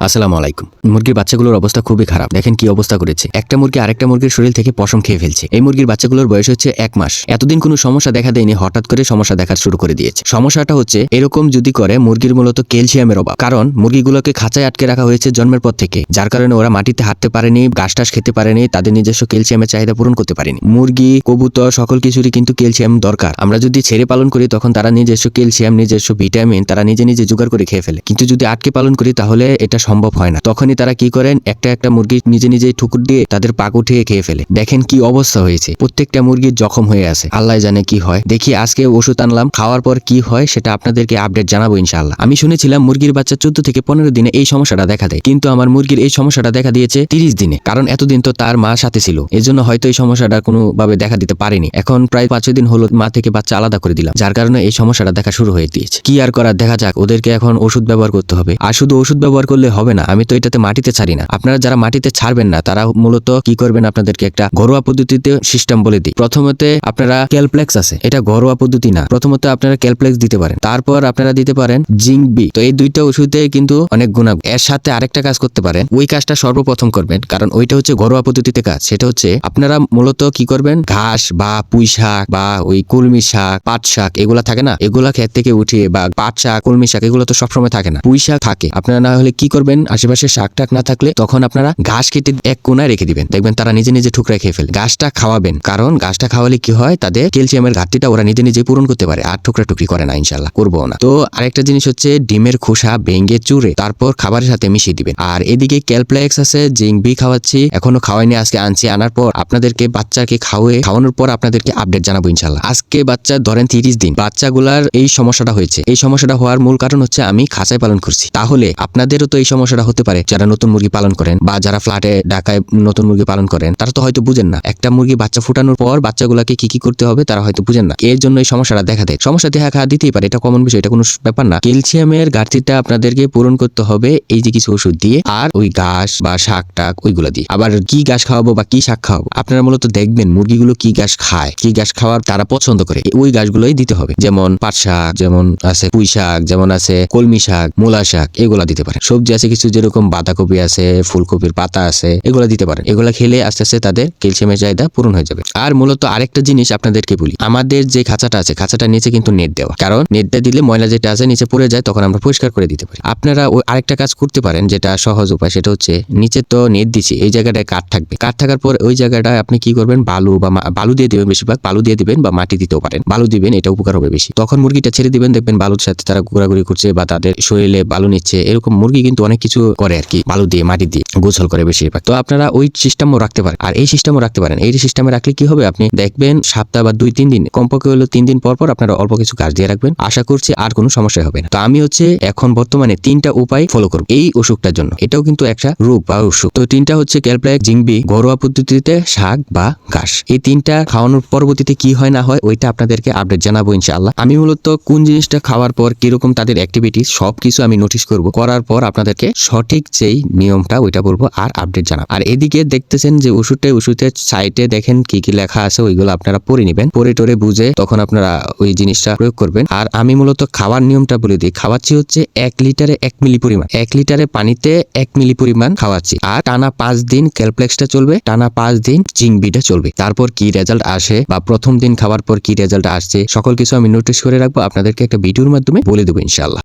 আসসালামু আলাইকুম। মুরগির বাচ্চাগুলোর অবস্থা খুবই খারাপ। দেখেন কি অবস্থা করেছে। একটা মুরগি আরেকটা মুরগির শরীর থেকে পশম খেয়ে ফেলছে। এই মুরগির বাচ্চাগুলোর বয়স হচ্ছে এক মাস। এতদিন কোনো সমস্যা দেখা দেয়নি, হঠাৎ করে সমস্যা দেখা শুরু করে দিয়েছে। সমস্যাটা হচ্ছে, এরকম যদি করে, মুরগির মূলত ক্যালসিয়ামের অভাব। কারণ, মুরগিগুলোকে খাঁচায় আটকে রাখা হয়েছে জন্মের পর থেকে। যার কারণে ওরা মাটিতে হাঁটতে পারেনি, ঘাস টাস খেতে পারেনি, তাদের নিজস্ব ক্যালসিয়ামের চাহিদা পূরণ করতে পারেনি। মুরগি, কবুতর, সকল কিছুরই কিন্তু ক্যালসিয়াম দরকার। আমরা যদি ছেড়ে পালন করি, তখন তারা নিজস্ব ক্যালসিয়াম, নিজস্ব ভিটামিন তারা নিজে নিজে জোগাড় করে খেয়ে ফেলে। কিন্তু যদি আটকে পালন করি, তাহলে এটা সম্ভব হয় না। তখনই তারা কি করেন? একটা একটা মুরগি নিজে নিজেই ঠুকুর দিয়ে তাদের পাক উঠিয়ে খেয়ে ফেলে। দেখেন কি অবস্থা হয়েছে। প্রত্যেকটা মুরগির জখম হয়ে আছে। আল্লাহ জানে কি হয়। দেখি আজকে ওষুধ আনলাম। খাওয়ার পর কি হয় সেটা আপনাদেরকে আপডেট জানাব ইনশাআল্লাহ। আমি শুনেছিলাম মুরগির বাচ্চা চোদ্দ থেকে পনেরো দিনে এই সমস্যাটা দেখা দেয়। কিন্তু আমার মুরগির এই সমস্যাটা দেখা দিয়েছে তিরিশ দিনে। কারণ এতদিন তো তার মা সাথে ছিল। এজন্য হয়তো এই সমস্যাটা কোনোভাবে দেখা দিতে পারেনি। এখন প্রায় পাঁচ দিন হলো মা থেকে বাচ্চা আলাদা করে দিলাম। যার কারণে এই সমস্যাটা দেখা শুরু হয়ে দিয়েছে কি আর করার দেখা যাক। ওদেরকে এখন ওষুধ ব্যবহার করতে হবে। আর শুধু ওষুধ ব্যবহার করলে হবে না। আমি তো এটাতে মাটিতে ছাড়ি না। আপনারা যারা মাটিতে ছাড়বেন না, তারা মূলত কি করবেন? আপনাদেরকে একটা ঘরোয়া পদ্ধতিতে সিস্টেম বলে দিই। প্রথমতে আপনারা ক্যালপ্লেক্স আছে। এটা ঘরোয়া পদ্ধতি না। প্রথমত আপনারা ক্যালপ্লেক্স দিতে পারেন। তারপর আপনারা দিতে পারেন জিঙ্ক বি তো এই দুইটা ওষুধে কিন্তু অনেক গুণা এর সাথে আরেকটা কাজ করতে পারেন। ওই কাজটা সর্বপ্রথম করবেন। কারণ ওইটা হচ্ছে ঘরোয়া পদ্ধতিতে কাজ। সেটা হচ্ছে আপনারা মূলত কি করবেন? ঘাস বা পুঁই শাক বা ওই কলমি শাক, পাট শাক, এগুলা থাকে না? এগুলা ক্ষেত থেকে উঠিয়ে বা পাট শাক, কলমি শাক, এগুলো তো সবসময় থাকে না। পুঁই শাক থাকে। আপনারা না হলে কি করবেন? আশেপাশে শাক টাক না থাকলে তখন আপনারা ঘাস কেটে এক কোনায় রেখে দিবেন। দেখবেন তারা নিজে নিজে ঠুকরা খেয়ে ফেলে ঘাসটা খাওয়াবেন। কারণ ঘাসটা খাওয়ালে কি হয়? তাদের ক্যালসিয়ামের ঘাটতিটা ওরা নিজে নিজে পূরণ করতে পারে। আর টুকরা টুকরি করে না ইনশাল্লাহ করব না। তো আরেকটা জিনিস হচ্ছে ডিমের খোসা ভেঙে চুরে তারপর খাবারের সাথে মিশিয়ে দিবেন। আর এদিকে ক্যালপ্লেক্স আছে জিঙ্ক বি খাওয়াচ্ছি, এখনও খাওয়াইনি, আজকে আনছি। আনার পর আপনাদেরকে বাচ্চাকে খাওয়ে খাওয়ানোর পর আপনাদেরকে আপডেট জানাব ইনশাল্লাহ আজকে বাচ্চা ধরেন তিরিশ দিন, বাচ্চাগুলার এই সমস্যাটা হয়েছে। এই সমস্যাটা হওয়ার মূল কারণ হচ্ছে আমি খাঁচায় পালন করছি। তাহলে আপনাদেরও তো এই সমস্যাটা হতে পারে, যারা নতুন মুরগি পালন করেন বা যারা ফ্ল্যাটে ঢাকায় নতুন মুরগি পালন করেন, তারা তো হয়তো বুঝেন না। একটা মুরগি বাচ্চা ফুটানোর পর বাচ্চাগুলাকে কি কি করতে হবে তারা হয়তো বুঝেন না। এর জন্য এই সমস্যাটা দেখা দেয়। সমস্যা দেখা দিতেই পারে, এটা কমন বিষয়, এটা কোনো ব্যাপার না। ক্যালসিয়ামের ঘাটতিটা আপনাদেরকে পূরণ করতে হবে এই যে কিছু ওষুধ দিয়ে আর ওই ঘাস বা শাক টাক ওইগুলো দিয়ে। আবার কি ঘাস খাওয়াবো বা কি শাক খাওয়াবো, আপনারা মূলত দেখবেন মুরগিগুলো কি ঘাস খায়, কি ঘাস খাওয়ার তারা পছন্দ করে। ওই ঘাসগুলোই দিতে হবে। যেমন পাট শাক, যেমন আছে পুঁই শাক, যেমন আছে কলমি শাক, মূলা শাক, এগুলা দিতে পারেন। সবজি আছে কিছু যেরকম বাঁধাকপি আছে, ফুলকপির পাতা আছে, এগুলা দিতে পারেন। এগুলা খেলে আস্তে আস্তে তাদের ক্যালসিয়ামের চাহিদা পূরণ হয়ে যাবে। আর মূলত আরেকটা জিনিস আপনাদেরকে বলি, আমাদের যে খাঁচাটা আছে, খাঁচাটার নিচে কিন্তু নেট দেওয়া। কারণ নেটটা দিলে ময়লা যেটা আছে নিচে পড়ে যায়, তখন আমরা পরিষ্কার করে দিতে পারি। আপনারা ওই আরেকটা কাজ করতে পারেন, যেটা সহজ উপায়, সেটা হচ্ছে নিচে তো নেট দিচ্ছি এই জায়গাটায় কাঠ থাকবে। কাঠ থাকার পর ওই জায়গাটায় আপনি কি করবেন? বালু বা বালু দিয়ে দিবেন, বেশিরভাগ বালু দিয়ে দিবেন বা মাটি দিতেও পারেন। বালু দিবেন, এটা উপকার হবে বেশি। তখন মুরগিটা ছেড়ে দিবেন, দেখবেন বালুর সাথে তারা ঘোরাঘুরি করছে বা তাদের শরীরে বালু নিচ্ছে। এরকম মুরগি কিন্তু অনেক কিছু করে আর কি, বালু দিয়ে, মাটি দিয়ে গোসল করে বেশিরভাগ। তো আপনারা ওই সিস্টেমও রাখতে পারেন। আর এই সিস্টেমও রাখতে পারেন। এই সিস্টেমে রাখলে কি হবে? আপনি দেখবেন সপ্তাহ বা দুই, তিন দিন, কমপক্ষে হলো তিন দিন পর পর আপনারা অল্প কিছু গাছ দিয়ে রাখবেন। আশা করছি আর কোনো সমস্যা হবে না। তো আমি হচ্ছে এখন বর্তমানে তিনটা উপায় ফলো করব এই অসুখটার জন্য। এটাও কিন্তু একটা রোগ বা অসুখ। তো তিনটা হচ্ছে ক্যালপ্লাইক জিংবি, ঘরোয়া পদ্ধতিতে শাক বা ঘাস। এই তিনটা খাওয়ানোর পরবর্তীতে কি হয় না হয় ওইটা আপনাদেরকে আপডেট জানাব ইনশাআল্লাহ। আমি মূলত কোন জিনিসটা খাওয়ার পর কীরকম তাদের অ্যাক্টিভিটি সবকিছু আমি নোটিস করব। করার পর আপনাদেরকে সঠিক যেই নিয়মটা ওইটা বলব আর আপডেট জানাব। আর এদিকে দেখতেছেন যে ওষুধটা ওষুধের সাইটে দেখেন কি কি লেখা আছে, ওইগুলো আপনারা পড়ে নেবেন। পড়ে টরে বুঝে তখন আপনারা ওই জিনিসটা প্রয়োগ করবেন। আর আমি মূলত খাওয়ার নিয়মটা বলে দিই। খাওয়াচ্ছি হচ্ছে এক লিটারে এক মিলি পরিমাণ। এক লিটারে পানিতে এক মিলি পরিমাণ খাওয়াচ্ছি। আর টানা পাঁচ দিন ক্যালপ্লেক্সটা চলবে, টানা পাঁচ দিন জিংবিটা চলবে। তারপর কি রেজাল্ট আসে বা প্রথম দিন খাওয়ার পর কি রেজাল্ট আসছে, সকল কিছু আমি নোটিশ করে রাখব। আপনাদেরকে একটা ভিডিওর মাধ্যমে বলে দেবো ইনশাল্লাহ